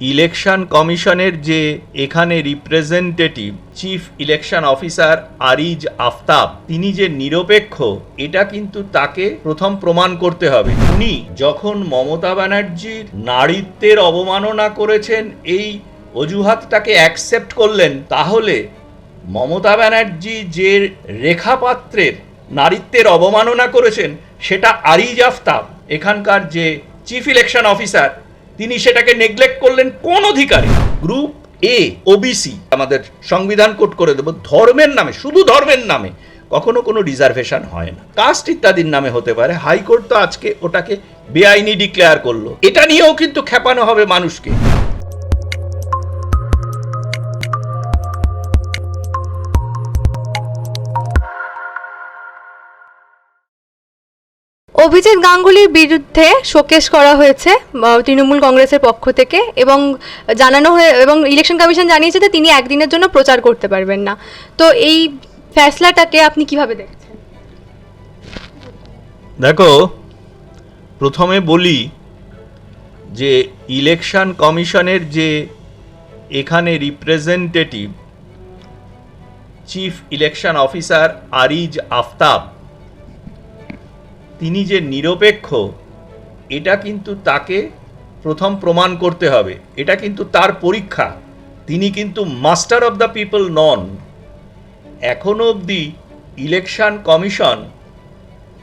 Election কমিশনের যে এখানে representative chief election officer Ariz Aftab, তিনি যে নিরপেক্ষ, এটা কিন্তু তাকে প্রথম প্রমাণ করতে হবে। উনি যখন মমতা ব্যানার্জির নারীত্বের অবমাননা করেছেন, এই অজুহাতটাকে অ্যাকসেপ্ট করলেন, তাহলে মমতা ব্যানার্জি যে রেখাপাত্রের নারীত্বের অবমাননা করেছেন, সেটা আরিজ আফতাব, এখানকার যে চিফ ইলেকশন অফিসার তিনি সেটাকে নেগলেক্ট করলেন কোন অধিকারে? গ্রুপ এ ওবিসি আমাদের সংবিধান কোট করে দেব, ধর্মের নামে, শুধু ধর্মের নামে, কখনো কোনো রিজার্ভেশন হয় না। কাস্ট ইত্যাদির নামে হতে পারে হাইকোর্ট তো আজকে ওটাকে বেআইনি ডিক্লেয়ার করল। এটা নিয়েও কিন্তু খেপানো হবে মানুষকে। অভিজিৎ গাঙ্গুলির বিরুদ্ধে শোকেস করা হয়েছে তৃণমূল কংগ্রেসের পক্ষ থেকে এবং জানানো হয়ে, এবং ইলেকশন কমিশন জানিয়েছে যে তিনি একদিনের জন্য প্রচার করতে পারবেন না। তো এই ফ্যাসলাটাকে আপনি কীভাবে দেখছেন? দেখো, প্রথমে বলি যে ইলেকশন কমিশনের যে এখানে representative chief election officer Ariz Aftab তিনি যে নিরপেক্ষ, এটা কিন্তু তাকে প্রথম প্রমাণ করতে হবে। এটা কিন্তু তার পরীক্ষা। তিনি কিন্তু মাস্টার অফ দ্য পিপল নন। এখনও অবধি ইলেকশন কমিশন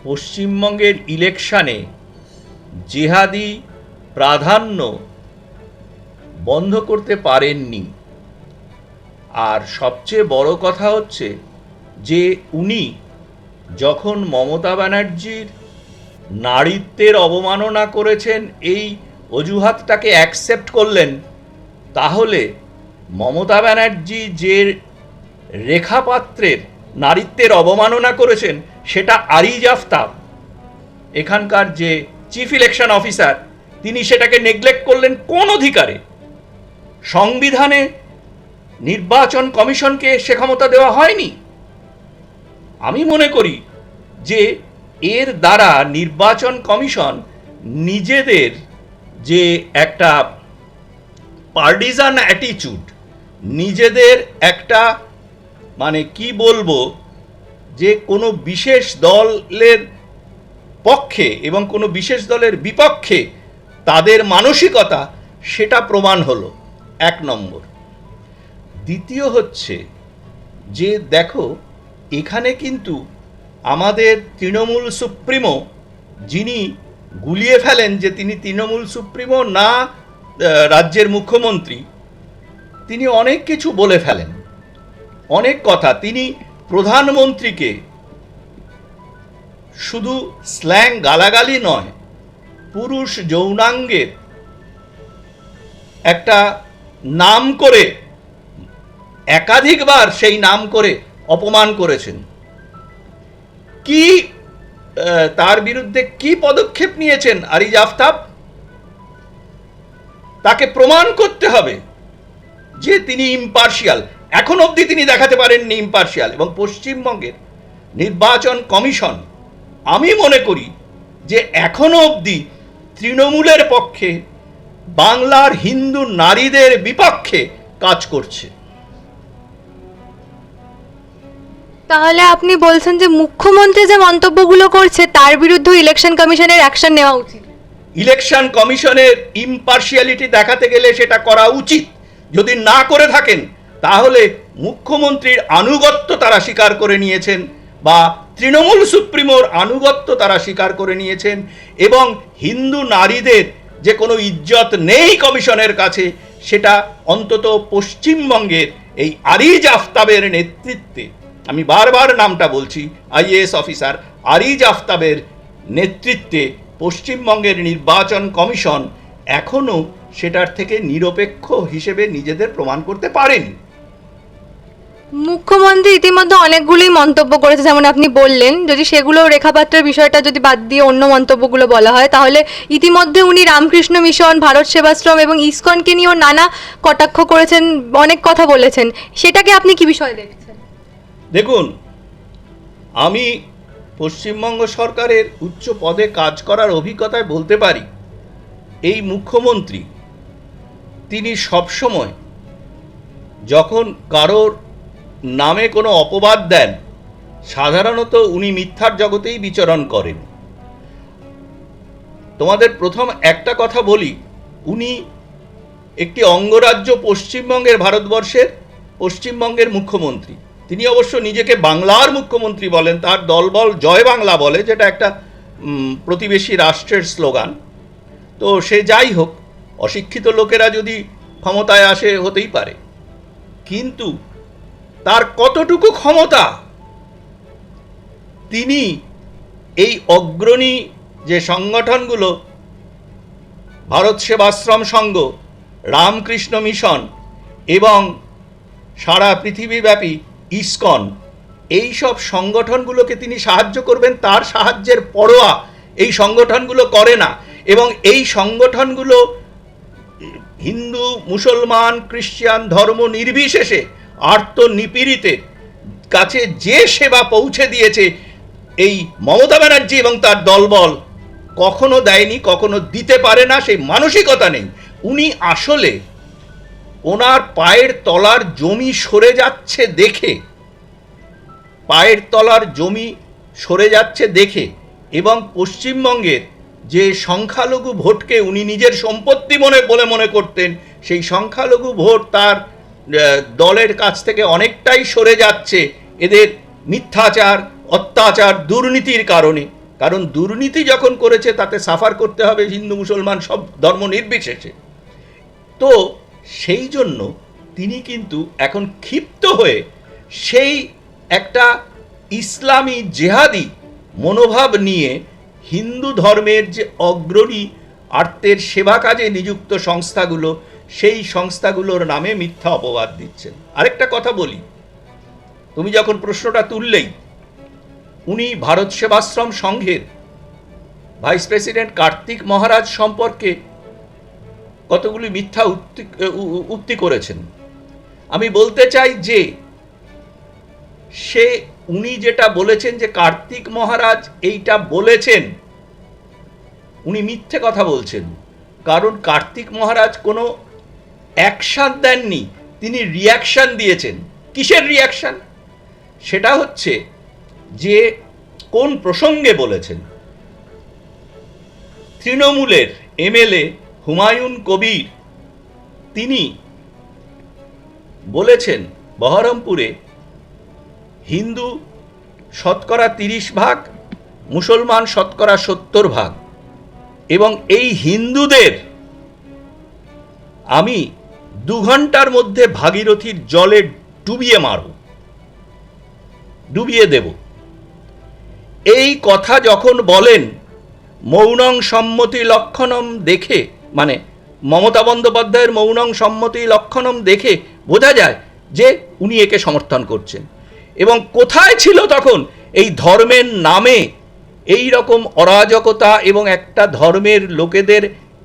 পশ্চিমবঙ্গের ইলেকশানে জেহাদি প্রাধান্য বন্ধ করতে পারেননি। আর সবচেয়ে বড় কথা হচ্ছে যে উনি যখন মমতা ব্যানার্জির নারীত্বের অবমাননা করেছেন, এই অজুহাতটাকে অ্যাকসেপ্ট করলেন, তাহলে মমতা ব্যানার্জি যে রেখাপাত্রের নারীত্বের অবমাননা করেছেন, সেটা আরিজ আফতাব। এখানকার যে চিফ ইলেকশন অফিসার তিনি সেটাকে নেগলেক্ট করলেন কোন অধিকারে? সংবিধানে নির্বাচন কমিশনকে সে ক্ষমতা দেওয়া হয়নি? আমি মনে করি যে এর দ্বারা নির্বাচন কমিশন নিজেদের যে একটা পার্টিজান অ্যাটিচিউড নিজেদের একটা মানে কি বলব, যে কোনো বিশেষ দলের পক্ষে এবং কোনো বিশেষ দলের বিপক্ষে তাদের মানসিকতা, সেটা প্রমাণ হলো। এক নম্বর। দ্বিতীয় হচ্ছে যে দেখো, এখানে কিন্তু আমাদের তৃণমূল সুপ্রিমো, যিনি গুলিয়ে ফেলেন যে তিনি তৃণমূল সুপ্রিমো না রাজ্যের মুখ্যমন্ত্রী, তিনি অনেক কিছু বলে ফেলেন। অনেক কথা। তিনি প্রধানমন্ত্রীকে শুধু স্ল্যাং গালাগালি নয়, পুরুষ যৌনাঙ্গের একটা নাম করে, একাধিকবার সেই নাম করে অপমান করেছেন। কি তার বিরুদ্ধে কি পদক্ষেপ নিয়েছেন আরিজ আফতাব? তাকে প্রমাণ করতে হবে যে তিনি ইম্পার্শিয়াল এখন অবধি তিনি দেখাতে পারেননি ইম্পার্শিয়াল এবং পশ্চিমবঙ্গের নির্বাচন কমিশন। আমি মনে করি যে এখনও অবধি তৃণমূলের পক্ষে বাংলার হিন্দু নারীদের বিপক্ষে কাজ করছে। তাহলে আপনি বলছেন যে মুখ্যমন্ত্রী যে মন্তব্যগুলো করছে, তার বিরুদ্ধে ইলেকশন কমিশনের অ্যাকশন নেওয়া উচিত। ইলেকশন কমিশনের ইম্পার্শিয়ালিটি দেখাতে গেলে সেটা করা উচিত। যদি না করে থাকেন, তাহলে মুখ্যমন্ত্রীর আনুগত্য তারা স্বীকার করে নিয়েছেন বা তৃণমূল সুপ্রিমোর আনুগত্য তারা স্বীকার করে নিয়েছেন এবং হিন্দু নারীদের যে কোনো ইজ্জত নেই কমিশনের কাছে, সেটা অন্তত পশ্চিমবঙ্গের এই আরিজ আফতাবের নেতৃত্বে। আমি বারবার নামটা বলছি, আইএএস অফিসার আরিজ আফতাবের নেতৃত্বে পশ্চিমবঙ্গের নির্বাচন কমিশন এখনও সেটার থেকে নিরপেক্ষ হিসেবে নিজেদের প্রমাণ করতে পারেনি। মুখ্যমন্ত্রী ইতিমধ্যে অনেকগুলোই মন্তব্য করেছে, যেমন আপনি বললেন, যদি সেগুলো রেখাপাত্রের বিষয়টা যদি বাদ দিয়ে অন্য মন্তব্যগুলো বলা হয়, তাহলে ইতিমধ্যে উনি রামকৃষ্ণ মিশন, ভারত সেবাশ্রম এবং ইসকনকে নিয়েও নানা কটাক্ষ করেছেন, অনেক কথা বলেছেন। সেটাকে আপনি কি বিষয় দেখছেন? দেখুন, আমি পশ্চিমবঙ্গ সরকারের উচ্চ পদে কাজ করার অভিজ্ঞতায় বলতে পারি, এই মুখ্যমন্ত্রী, তিনি সবসময় যখন কারোর নামে কোনো অপবাদ দেন, সাধারণত উনি মিথ্যার জগতেই বিচরণ করেন। তোমাদের প্রথম একটা কথা বলি, উনি একটি অঙ্গরাজ্য পশ্চিমবঙ্গের ভারতবর্ষের পশ্চিমবঙ্গের মুখ্যমন্ত্রী। তিনি অবশ্য নিজেকে বাংলার মুখ্যমন্ত্রী বলেন, তার দলবল জয় বাংলা বলে, যেটা একটা প্রতিবেশী রাষ্ট্রের স্লোগান। তো সে যাই হোক, অশিক্ষিত লোকেরা যদি ক্ষমতায় আসে, হতেই পারে। কিন্তু তার কতটুকু ক্ষমতা, তিনি এই অগ্রণী যে সংগঠনগুলো, ভারত সেবাশ্রম সংঘ, রামকৃষ্ণ মিশন এবং সারা পৃথিবীব্যাপী ইসকন, এই সব সংগঠনগুলোকে তিনি সাহায্য করবেন, তার সাহায্যের পরোয়া এই সংগঠনগুলো করে না। এবং এই সংগঠনগুলো হিন্দু, মুসলমান, খ্রিস্টান ধর্ম নির্বিশেষে আর্ত নিপীড়িতের কাছে যে সেবা পৌঁছে দিয়েছে, এই মমতা ব্যানার্জি এবং তার দলবল কখনো দেয়নি, কখনো দিতে পারে না, সেই মানসিকতা নেই। উনি আসলে ওনার পায়ের তলার জমি সরে যাচ্ছে দেখে। পায়ের তলার জমি সরে যাচ্ছে দেখে এবং পশ্চিমবঙ্গের যে সংখ্যালঘু ভোটকে উনি নিজের সম্পত্তি মনে, বলে মনে করতেন, সেই সংখ্যালঘু ভোট তার দলের কাছ থেকে অনেকটাই সরে যাচ্ছে এদের মিথ্যাচার, অত্যাচার, দুর্নীতির কারণে। কারণ দুর্নীতি যখন করেছে তাতে সাফার করতে হবে হিন্দু, মুসলমান সব ধর্ম নির্বিশেষে। তো সেই জন্য তিনি কিন্তু এখন ক্ষিপ্ত হয়ে সেই একটা ইসলামী জেহাদি মনোভাব নিয়ে হিন্দু ধর্মের যে অগ্রণী আর্তের সেবা কাজে নিযুক্ত সংস্থাগুলো, সেই সংস্থাগুলোর নামে মিথ্যা অপবাদ দিচ্ছেন। আরেকটা কথা বলি। তুমি যখন প্রশ্নটা তুললেই, উনি ভারত সেবাশ্রম সংঘের ভাইস প্রেসিডেন্ট কার্তিক মহারাজ সম্পর্কে কতগুলি মিথ্যা উক্তি উক্তি করেছেন। আমি বলতে চাই যে, সে, উনি যেটা বলেছেন যে কার্তিক মহারাজ এইটা বলেছেন, উনি মিথ্যে কথা বলছেন। কারণ কার্তিক মহারাজ কোনো অ্যাকশান দেননি, তিনি রিয়াকশান দিয়েছেন। কিসের রিয়াকশান সেটা হচ্ছে যে, কোন প্রসঙ্গে বলেছেন? তৃণমূলের এমএলএ হুমায়ুন কবির। তিনি বলেছেন, বহরমপুরে হিন্দু শতকরা তিরিশ ভাগ, মুসলমান শতকরা সত্তর ভাগ। এবং এই হিন্দুদের আমি দু ঘণ্টার মধ্যে ভাগীরথীর জলে ডুবিয়ে মারব, ডুবিয়ে দেব। এই কথা যখন বলেন, মৌনং সম্মতি লক্ষণম দেখে মানে মমতা বন্দ্যোপাধ্যায়ের মৌনং সম্মতি লক্ষণম দেখে বোঝা যায় যে উনি একে সমর্থন করছেন। এবং কোথায় ছিল তখন এই ধর্মের নামে এই রকম অরাজকতা এবং একটা ধর্মের লোকেদের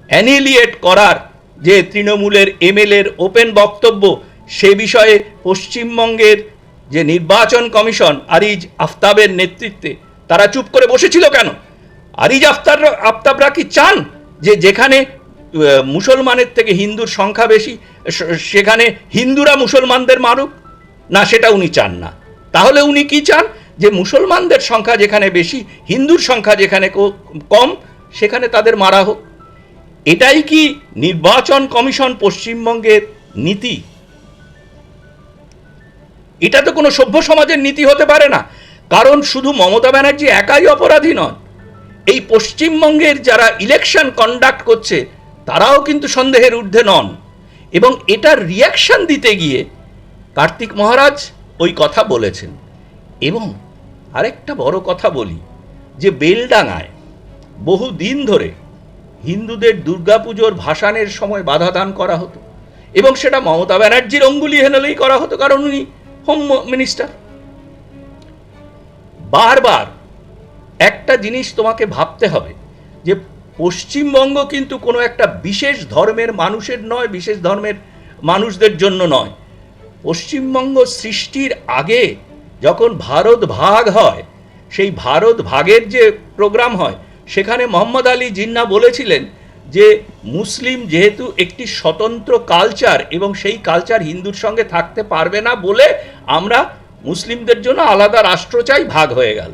অ্যানিলিয়েট করার যে তৃণমূলের এমএলএর ওপেন বক্তব্য, সে বিষয়ে পশ্চিমবঙ্গের যে নির্বাচন কমিশন আরিজ আফতাবের নেতৃত্বে তারা চুপ করে বসেছিল কেন? আরিজ আফতার আফতাবরা কি চান যে যেখানে মুসলমানের থেকে হিন্দুর সংখ্যা বেশি সেখানে হিন্দুরা মুসলমানদের মারুক? না, সেটা উনি চান না। তাহলে উনি কি চান? যে মুসলমানদের সংখ্যা যেখানে বেশি, হিন্দুর সংখ্যা যেখানে কম, সেখানে তাদের মারা হোক। এটাই কি নির্বাচন কমিশন পশ্চিমবঙ্গের নীতি? এটা তো কোনো সভ্য সমাজের নীতি হতে পারে না। কারণ শুধু মমতা ব্যানার্জি একাই অপরাধী নন, এই পশ্চিমবঙ্গের যারা ইলেকশন কন্ডাক্ট করছে তারাও কিন্তু সন্দেহের ঊর্ধ্বে নন। এবং এটার রিয়াকশন দিতে গিয়ে কার্তিক মহারাজ ওই কথা বলেছেন। এবং আরেকটা বড় কথা বলি, যে বেলডাঙায় বহু দিন ধরে হিন্দুদের দুর্গাপুজোর ভাসানের সময় বাধা দান করা হতো। এবং সেটা মমতা ব্যানার্জির অঙ্গুলি হেনলেই করা হতো, কারণ উনি হোম মিনিস্টার। বারবার একটা জিনিস তোমাকে ভাবতে হবে, যে পশ্চিমবঙ্গ কিন্তু কোনো একটা বিশেষ ধর্মের মানুষের নয়, বিশেষ ধর্মের মানুষদের জন্য নয়। পশ্চিমবঙ্গ সৃষ্টির আগে যখন ভারত ভাগ হয়, সেই ভারত ভাগের যে প্রোগ্রাম হয়, সেখানে মোহাম্মদ আলী জিন্না বলেছিলেন যে মুসলিম যেহেতু একটি স্বতন্ত্র কালচার এবং সেই কালচার হিন্দুর সঙ্গে থাকতে পারবে না বলে আমরা মুসলিমদের জন্য আলাদা রাষ্ট্র চাই, ভাগ হয়ে গেল।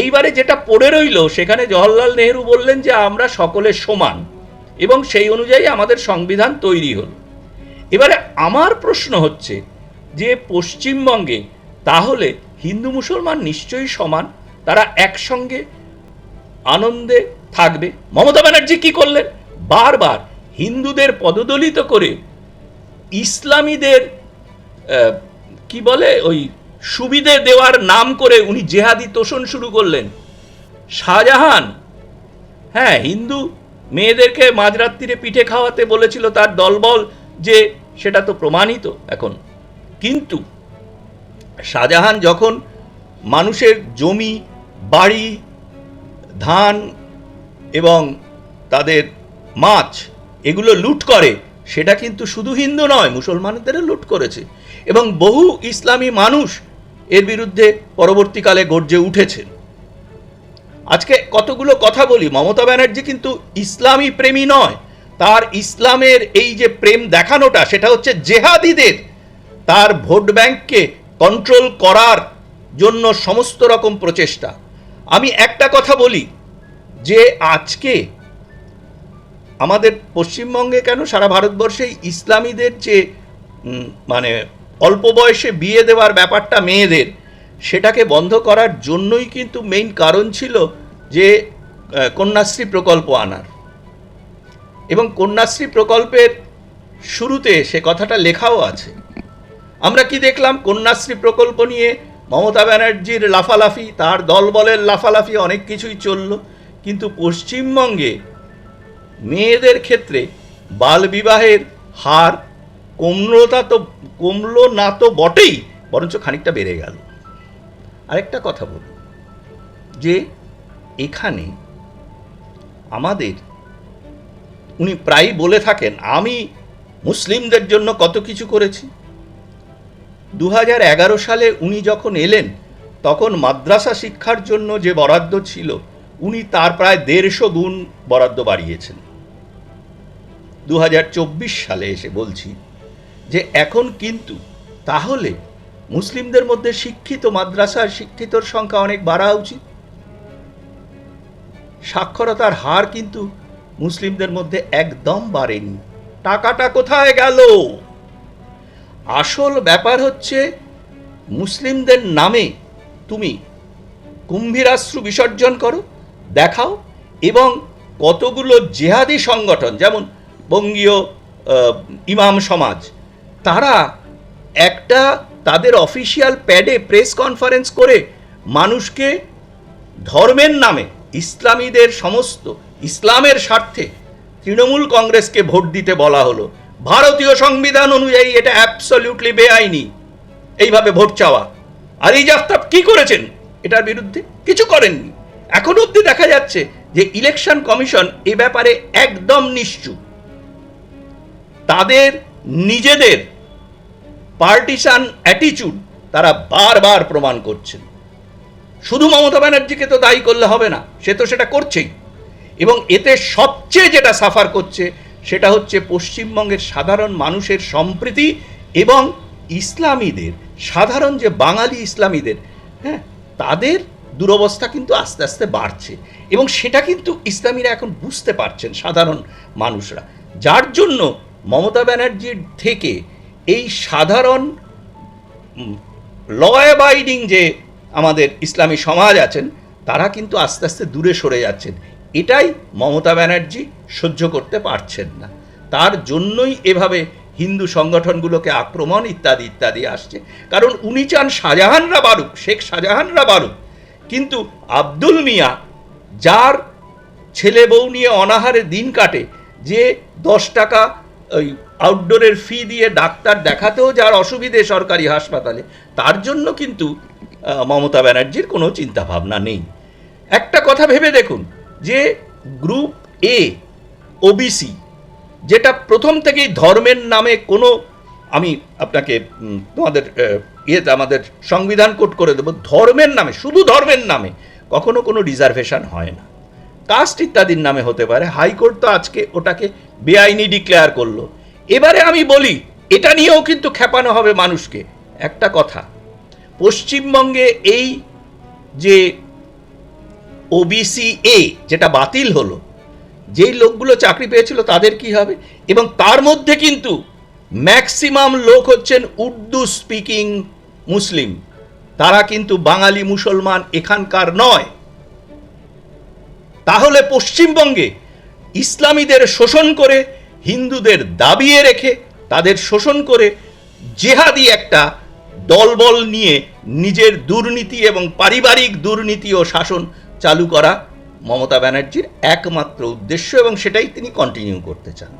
এইবারে যেটা পড়ে রইল, সেখানে জওহরলাল নেহরু বললেন যে আমরা সকলে সমান এবং সেই অনুযায়ী আমাদের সংবিধান তৈরি হলো। এবারে আমার প্রশ্ন হচ্ছে যে পশ্চিমবঙ্গে তাহলে হিন্দু মুসলমান নিশ্চয়ই সমান? তারা একসঙ্গে আনন্দে থাকবে? মমতা ব্যানার্জি কি করলেন? বারবার হিন্দুদের পদদলিত করে ইসলামীদের কি বলে ওই সুবিধে দেওয়ার নাম করে উনি জেহাদি তোষণ শুরু করলেন। শাহজাহান হ্যাঁ হিন্দু মেয়েদেরকে মাঝরাত্রিরে পিঠে খাওয়াতে বলেছিল তার দলবল যে সেটা তো প্রমাণিত এখন। কিন্তু শাহজাহান যখন মানুষের জমি, বাড়ি, ধান এবং তাদের মাছ এগুলো লুট করে, সেটা কিন্তু শুধু হিন্দু নয়, মুসলমানদেরও লুট করেছে। এবং বহু ইসলামী মানুষ এর বিরুদ্ধে পরবর্তীকালে গর্জে উঠেছেন আজকে কতগুলো কথা বলি, মমতা ব্যানার্জি কিন্তু ইসলামী প্রেমী নয়। তার ইসলামের এই যে প্রেম দেখানোটা, সেটা হচ্ছে জেহাদিদের তার ভোট ব্যাংককে কন্ট্রোল করার জন্য সমস্ত রকম প্রচেষ্টা। আমি একটা কথা বলি, যে আজকে আমাদের পশ্চিমবঙ্গে কেন সারা ভারতবর্ষে ইসলামীদের যে মানে অল্প বয়সে বিয়ে দেওয়ার ব্যাপারটা মেয়েদের, সেটাকে বন্ধ করার জন্যই কিন্তু মেইন কারণ ছিল যে কন্যাশ্রী প্রকল্প আনার। এবং কন্যাশ্রী প্রকল্পের শুরুতে সে কথাটা লেখাও আছে। আমরা কি দেখলাম? কন্যাশ্রী প্রকল্প নিয়ে মমতা ব্যানার্জির লাফালাফি, তার দলবলের লাফালাফি অনেক কিছুই চলল। কিন্তু পশ্চিমবঙ্গে মেয়েদের ক্ষেত্রে বালবিবাহের হার কমলতা তো, কমলো না তো বটেই, বরঞ্চ খানিকটা বেড়ে গেল। আরেকটা কথা বলব যে এখানে আমাদের, উনি প্রায়ই বলে থাকেন, আমি মুসলিমদের জন্য কত কিছু করেছি। দু সালে উনি যখন এলেন, তখন মাদ্রাসা শিক্ষার জন্য যে বরাদ্দ ছিল, উনি তার প্রায় দেড়শো গুণ বরাদ্দ বাড়িয়েছেন। দু হাজার চব্বিশ সালে এসে বলছি যে এখন কিন্তু তাহলে মুসলিমদের মধ্যে শিক্ষিত মাদ্রাসার শিক্ষিতর সংখ্যা অনেক বাড়া উচিত। সাক্ষরতার হার কিন্তু মুসলিমদের মধ্যে একদম বাড়েনি। টাকাটা কোথায় গেল? আসল ব্যাপার হচ্ছে মুসলিমদের নামে তুমি কুম্ভীরাশ্রু বিসর্জন করো, দেখাও এবং কতগুলো জেহাদি সংগঠন, যেমন বঙ্গীয় ইমাম সমাজ তারা একটা তাদের অফিসিয়াল প্যাডে প্রেস কনফারেন্স করে মানুষকে ধর্মের নামে, ইসলামীদের সমস্ত, ইসলামের স্বার্থে তৃণমূল কংগ্রেসকে ভোট দিতে বলা হলো। ভারতীয় সংবিধান অনুযায়ী এটা অ্যাবসলিউটলি বেআইনি, এইভাবে ভোট চাওয়া। আর এই জাফতাব কি করেছেন? এটার বিরুদ্ধে কিছু করেননি। এখন অবধি দেখা যাচ্ছে যে ইলেকশন কমিশন এ ব্যাপারে একদম নিশ্চুপ। তাদের নিজেদের পার্টিসান অ্যাটিচিউড তারা বারবার প্রমাণ করছেন। শুধু মমতা ব্যানার্জিকে তো দায়ী করলে হবে না, সে তো সেটা করছেই। এবং এতে সবচেয়ে যেটা সাফার করছে, সেটা হচ্ছে পশ্চিমবঙ্গের সাধারণ মানুষের সম্প্রীতি এবং ইসলামীদের, সাধারণ যে বাঙালি ইসলামীদের হ্যাঁ তাদের দুরবস্থা কিন্তু আস্তে আস্তে বাড়ছে। এবং সেটা কিন্তু ইসলামীরা এখন বুঝতে পারছেন সাধারণ মানুষরা। যার জন্য মমতা ব্যানার্জির থেকে এই সাধারণ ল অ্যাবাইডিং যে আমাদের ইসলামী সমাজ আছেন, তারা কিন্তু আস্তে আস্তে দূরে সরে যাচ্ছেন। এটাই মমতা ব্যানার্জি সহ্য করতে পারছেন না। তার জন্যই এভাবে হিন্দু সংগঠনগুলোকে আক্রমণ ইত্যাদি ইত্যাদি আসছে। কারণ উনি চান শাহজাহানরা বারুক শেখ শাহজাহানরা বারুক কিন্তু আব্দুল মিয়া, যার ছেলে বউ নিয়ে অনাহারে দিন কাটে, যে দশ টাকা ওই আউটডোরের ফি দিয়ে ডাক্তার দেখাতেও যার অসুবিধে সরকারি হাসপাতালে, তার জন্য কিন্তু মমতা ব্যানার্জির কোনো চিন্তাভাবনা নেই। একটা কথা ভেবে দেখুন, যে গ্রুপ এ ওবিসি যেটা প্রথম থেকেই ধর্মের নামে কোনো, আমি আপনাকে তোমাদের ইয়েতে আমাদের সংবিধান কোট করে দেবো, ধর্মের নামে, শুধু ধর্মের নামে, কখনো কোনো রিজার্ভেশন হয় না। কাস্ট ইত্যাদির নামে হতে পারে, হাইকোর্ট তো আজকে ওটাকে বেআইনি ডিক্লেয়ার করল। এবারে আমি বলি, এটা নিয়েও কিন্তু খেপানো হবে মানুষকে। একটা কথা, পশ্চিমবঙ্গে এই যে ওবিসি এ যেটা বাতিল হলো, যেই লোকগুলো চাকরি পেয়েছিল তাদের কি হবে? এবং তার মধ্যে কিন্তু ম্যাক্সিমাম লোক হচ্ছেন উর্দু স্পিকিং মুসলিম। তারা কিন্তু বাঙালি মুসলমান এখানকার নয়। তাহলে পশ্চিমবঙ্গে ইসলামীদের শোষণ করে হিন্দুদের দাবিয়ে রেখে তাদের শোষণ করে জেহাদি একটা দলবল নিয়ে নিজের দুর্নীতি এবং পারিবারিক দুর্নীতি ও শাসন চালু করা মমতা ব্যানার্জির একমাত্র উদ্দেশ্য এবং সেটাই তিনি কন্টিনিউ করতে চান।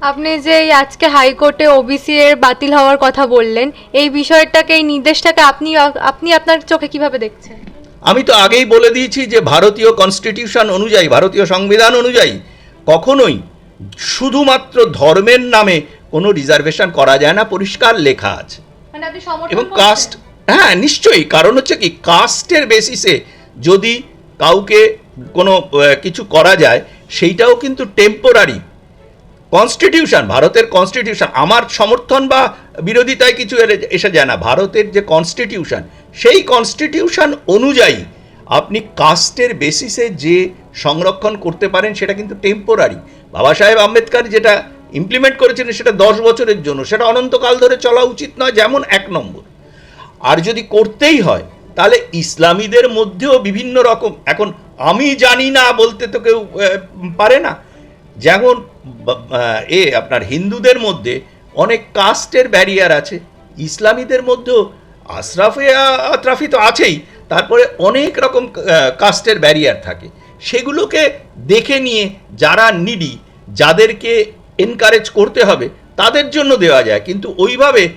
আপনি যে আজকে হাইকোর্টে ওবিসি এর বাতিল হওয়ার কথা বললেন এই বিষয়টাকে এই নির্দেশটাকে আপনি আপনি আপনার চোখে কীভাবে দেখছেন? আমি তো আগেই বলে দিয়েছি যে ভারতীয় কনস্টিটিউশন অনুযায়ী ভারতীয় সংবিধান অনুযায়ী কখনোই শুধুমাত্র ধর্মের নামে কোনো রিজার্ভেশন করা যায় না পরিষ্কার লেখা আছে। মানে এবং কাস্ট হ্যাঁ নিশ্চয়ই। কারণ হচ্ছে কি কাস্টের বেসিসে যদি কাউকে কোনো কিছু করা যায় সেইটাও কিন্তু টেম্পোরারি কনস্টিটিউশন ভারতের কনস্টিটিউশন আমার সমর্থন বা বিরোধিতায় কিছু এসে যায় না। ভারতের যে কনস্টিটিউশন সেই কনস্টিটিউশন অনুযায়ী আপনি কাস্টের বেসিসে যে সংরক্ষণ করতে পারেন সেটা কিন্তু টেম্পোরারি বাবা সাহেব আম্বেদকর যেটা ইমপ্লিমেন্ট করেছেন সেটা দশ বছরের জন্য, সেটা অনন্তকাল ধরে চলা উচিত নয়, যেমন এক নম্বর। আর যদি করতেই হয়, তাহলে ইসলামীদের মধ্যেও বিভিন্ন রকম, এখন আমি জানি না বলতে তো কেউ পারে না। যেমন এ আপনার হিন্দুদের মধ্যে অনেক কাস্টের ব্যারিয়ার আছে। ইসলামীদের মধ্যেও আশরাফে আতরাফি তো আছেই, তারপরে অনেক রকম কাস্টের ব্যারিয়ার থাকে। সেগুলোকে দেখে নিয়ে যারা নিডি যাদেরকে এনকারেজ করতে হবে, তাদের জন্য দেওয়া যায়। কিন্তু ওইভাবে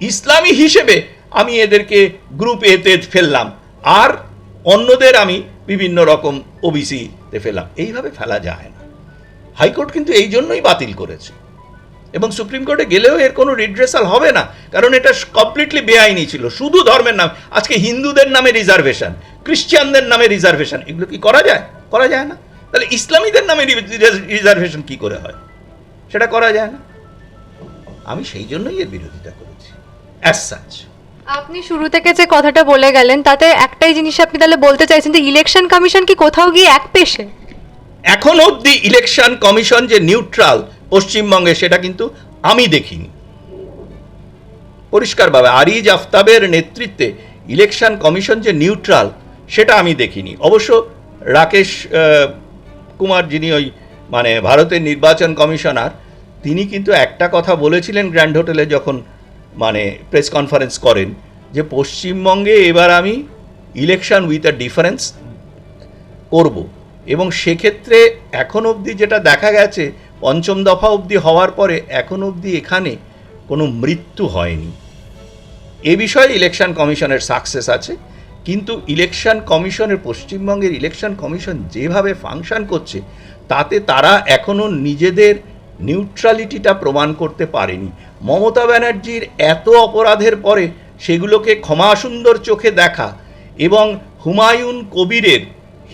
ইসলামী হিসেবে আমি এদেরকে গ্রুপ এতে ফেললাম। আর অন্যদের আমি বিভিন্ন রকম ওবিসিতে ফেললাম। এইভাবে ফেলা যায় না। হাইকোর্ট কিন্তু এই জন্যই বাতিল করেছে। এবং সুপ্রিম কোর্টে গেলেও এর কোনো রিড্রেসাল হবে না কারণ এটা কমপ্লিটলি বেআইনি ছিল। শুধু ধর্মের নাম আজকে হিন্দুদের নামে রিজার্ভেশন খ্রিস্টানদের নামে রিজার্ভেশন এগুলো কি করা যায়? করা যায় না। তাহলে ইসলামীদের নামে রিজার্ভেশন কি করে হয়? সেটা করা যায় না। আমি সেই জন্যই এর বিরোধিতা করেছি অ্যাজ সাচ আপনি শুরু থেকে যে কথাটা বলে গেলেন তাতে একটাই জিনিস আপনি তাহলে বলতে চাইছেন যে ইলেকশন কমিশন কি কোথাও গিয়ে এক পেশে? এখন অবধি ইলেকশন কমিশন যে নিউট্রাল পশ্চিমবঙ্গে সেটা কিন্তু আমি দেখিনি। পরিষ্কারভাবে আরিজ আফতাবের নেতৃত্বে ইলেকশন কমিশন যে নিউট্রাল, সেটা আমি দেখিনি। অবশ্য রাকেশ কুমার যিনি ওই মানে ভারতের নির্বাচন কমিশনার, তিনি কিন্তু একটা কথা বলেছিলেন গ্র্যান্ড হোটেলে যখন মানে প্রেস কনফারেন্স করেন, যে পশ্চিমবঙ্গে এবার আমি ইলেকশন উইথ আ ডিফারেন্স করব। এবং সেক্ষেত্রে এখন অবধি যেটা দেখা গেছে পঞ্চম দফা অবধি হওয়ার পরে এখন অবধি এখানে কোনো মৃত্যু হয়নি। এ বিষয়ে ইলেকশন কমিশনের সাকসেস আছে, কিন্তু ইলেকশন কমিশনের পশ্চিমবঙ্গের ইলেকশন কমিশন যেভাবে ফাংশন করছে, তাতে তারা এখনও নিজেদের নিউট্রালিটিটা প্রমাণ করতে পারেনি। মমতা ব্যানার্জির এত অপরাধের পরে সেগুলোকে ক্ষমাসুন্দর চোখে দেখা এবং হুমায়ুন কবিরের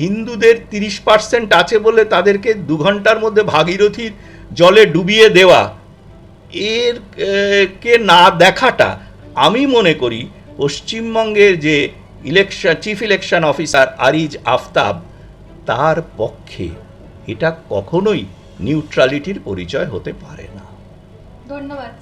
হিন্দুদের তিরিশ পার্সেন্ট আছে বলে তাদেরকে দু ঘণ্টার মধ্যে ভাগীরথীর জলে ডুবিয়ে দেওয়া। এর কে না দেখাটা, আমি মনে করি পশ্চিমবঙ্গের যে election, chief election officer Ariz Aftab, তার পক্ষে এটা কখনোই নিউট্রালিটির পরিচয় হতে পারে না। ধন্যবাদ।